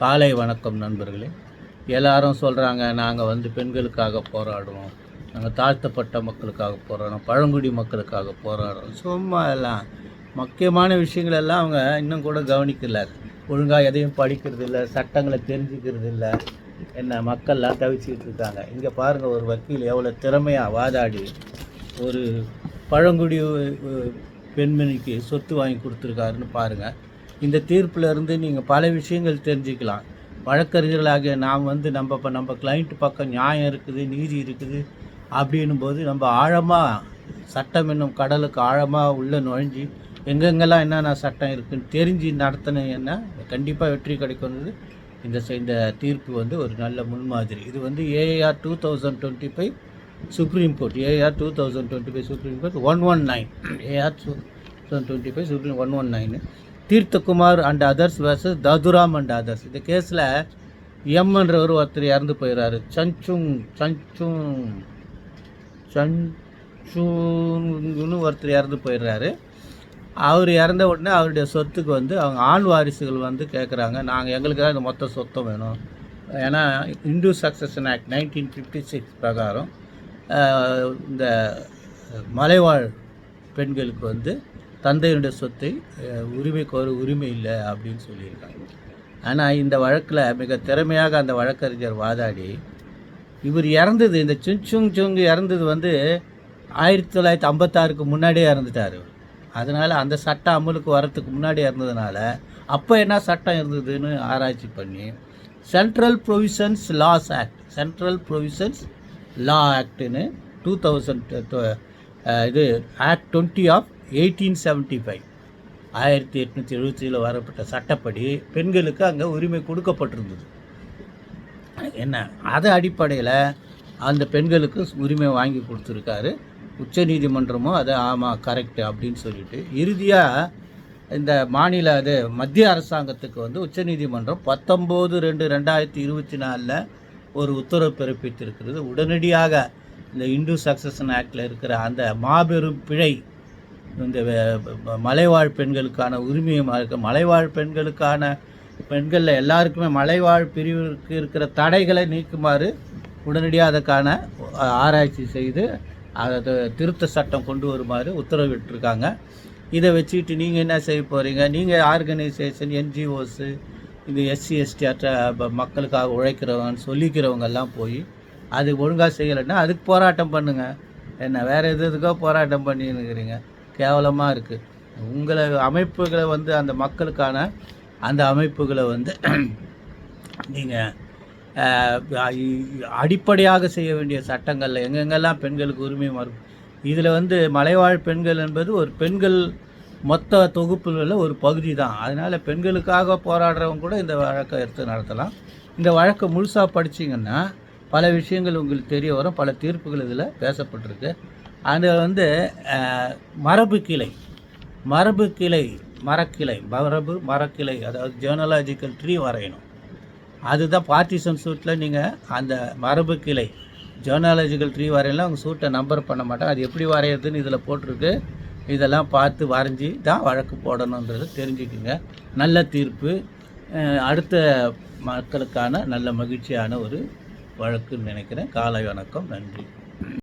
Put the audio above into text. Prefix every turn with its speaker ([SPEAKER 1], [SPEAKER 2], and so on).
[SPEAKER 1] காலை வணக்கம் நண்பர்களே. எல்லாரும் சொல்கிறாங்க நாங்கள் வந்து பெண்களுக்காக போராடுவோம். நாங்கள் தாழ்த்தப்பட்ட மக்களுக்காக போராடுறோம் பழங்குடி மக்களுக்காக போராடுறோம். சும்மா எல்லாம். முக்கியமான விஷயங்களெல்லாம் அவங்க இன்னும் கூட கவனிக்கல. ஒழுங்காக எதையும் படிக்கிறது இல்லை சட்டங்களை தெரிஞ்சுக்கிறது இல்லை. என்ன மக்கள்லாம் தவிச்சிக்கிட்டு இருக்காங்க. இங்கே பாருங்கள் ஒரு வக்கீல் எவ்வளோ திறமையாக வாதாடி ஒரு பழங்குடி பெண்மணிக்கு சொத்து வாங்கி கொடுத்துருக்காருன்னு பாருங்கள் இந்த தீர்ப்பிலிருந்து நீங்கள் பல விஷயங்கள் தெரிஞ்சுக்கலாம். வழக்கறிஞர்களாகிய நாம் வந்து நம்ம இப்போ நம்ம கிளைண்ட் பக்கம் நியாயம் இருக்குது நீதி இருக்குது அப்படின்னும் போது நம்ம ஆழமாக சட்டம் என்னும் கடலுக்கு ஆழமாக உள்ளே நுழைஞ்சு எங்கெங்கெல்லாம் என்னென்ன சட்டம் இருக்குதுன்னு தெரிஞ்சு நடத்தினீங்கன்னா கண்டிப்பாக வெற்றி கிடைக்கிறது இந்த இந்த தீர்ப்பு வந்து ஒரு நல்ல முன்மாதிரி. இது வந்து AR two thousand twenty five Supreme Court AR two thousand twenty five Supreme Court one one nine AR two thousand twenty five Supreme one one nine Theerthakumar and others versus Thathuram and others இந்த கேஸில் எம்ன்றவர் ஒருத்தர் இறந்து போயிடுறாரு சஞ்சுங் சஞ்சுங் சஞ்சுன்னு ஒருத்தர் இறந்து போயிடுறாரு அவர் இறந்த உடனே அவருடைய சொத்துக்கு வந்து அவங்க ஆண் வாரிசுகள் வந்து கேட்குறாங்க நாங்கள் எங்களுக்கு தான் இந்த மொத்த சொத்தம் வேணும். ஏன்னா Hindu succession act nineteen fifty six பிரகாரம் இந்த மலைவாழ் பெண்களுக்கு வந்து தந்தையினுடைய சொத்தை உரிமை கோர உரிமை இல்லை அப்படின்னு சொல்லியிருக்காங்க. ஆனால் இந்த வழக்கில் மிக திறமையாக அந்த வழக்கறிஞர் வாதாடி இவர் இறந்தது இந்த சுங் சுங் இறந்தது வந்து ஆயிரத்தி தொள்ளாயிரத்தி ஐம்பத்தாறுக்கு முன்னாடியே இறந்துட்டார் அதனால் அந்த சட்டம் அமலுக்கு வரத்துக்கு முன்னாடி இறந்ததுனால அப்போ என்ன சட்டம் இருந்ததுன்னு ஆராய்ச்சி பண்ணி central provisions laws act central provisions law ஆக்டுன்னு two thousand இது act twenty of eighteen seventy five ஆயிரத்தி எட்நூற்றி எழுபத்தியில் வரப்பட்ட சட்டப்படி பெண்களுக்கு அங்கே உரிமை கொடுக்கப்பட்டிருந்தது. என்ன? அதை அடிப்படையில் அந்த பெண்களுக்கு உரிமை வாங்கி கொடுத்துருக்காரு. உச்சநீதிமன்றமும் அது ஆமாம் கரெக்டு அப்படின்னு சொல்லிட்டு. இறுதியாக இந்த மாநில அது மத்திய அரசாங்கத்துக்கு வந்து உச்சநீதிமன்றம் பத்தொம்போது ரெண்டு ரெண்டாயிரத்தி இருபத்தி நாலில் ஒரு உத்தரவு பிறப்பித்திருக்கிறது. உடனடியாக இந்த இந்து சக்சஷன் ஆக்டில் இருக்கிற அந்த மாபெரும் பிழை இந்த வே- மலைவாழ் பெண்களுக்கான உரிமையும் இருக்குது மலைவாழ் பெண்களுக்கான பெண்களில் எல்லாருக்குமே மலைவாழ் பிரிவிற்கு இருக்கிற தடைகளை நீக்குமாறு உடனடியாக அதற்கான ஆராய்ச்சி செய்து அதை திருத்த சட்டம் கொண்டு வருமாறு உத்தரவிட்டிருக்காங்க. இதை வச்சுக்கிட்டு நீங்கள் என்ன செய்ய போகிறீங்க நீங்கள் ஆர்கனைசேஷன் என்ஜிஓஸு இந்த எஸ்சி எஸ்டி அற்ற மக்களுக்காக உழைக்கிறவங்கன்னு சொல்லிக்கிறவங்க எல்லாம் போய் அது ஒழுங்காக செய்யலைன்னா அதுக்கு போராட்டம் பண்ணுங்கள் என்ன வேறு எது எதுக்கோ போராட்டம் பண்ணின்னுக்கிறீங்க. கேவலமாக இருக்குது உங்களை அமைப்புகளை வந்து அந்த மக்களுக்கான அந்த அமைப்புகளை வந்து நீங்கள் அடிப்படையாக செய்ய வேண்டிய சட்டங்களில் எங்கெங்கெல்லாம் பெண்களுக்கு உரிமை மறு இதில் வந்து மலைவாழ் பெண்கள் என்பது ஒரு பெண்கள் மொத்த தொகுப்புகளில் ஒரு பகுதி தான். அதனால் பெண்களுக்காக போராடுறவங்க கூட இந்த வழக்கை எடுத்து நடத்தலாம். இந்த வழக்கை முழுசாக படிச்சிங்கன்னா பல விஷயங்கள் உங்களுக்கு தெரிய வரும் பல தீர்ப்புகள் இதில் பேசப்பட்டிருக்கு. அது வந்து மரபு கிளை. மரபு கிளை மரக்கிளை. மரபு மரக்கிளை. அதாவது ஜேர்னலாஜிக்கல் ட்ரீ வரையணும். அதுதான் பார்ட்டிசன் சூட்டில் நீங்கள் அந்த மரபு கிளை ஜேர்னாலஜிக்கல் ட்ரீ வரையலாம். அவங்க சூட்டை நம்பர் பண்ண மாட்டோம் அது எப்படி வரையிறதுன்னு இதில் போட்டிருக்கு. இதெல்லாம் பார்த்து வரைஞ்சி தான் வழக்கு போடணுன்றது தெரிஞ்சுக்குங்க. நல்ல தீர்ப்பு. அடுத்த மக்களுக்கான நல்ல மகிழ்ச்சியான ஒரு வழக்குன்னு நினைக்கிறேன். காலை வணக்கம். நன்றி.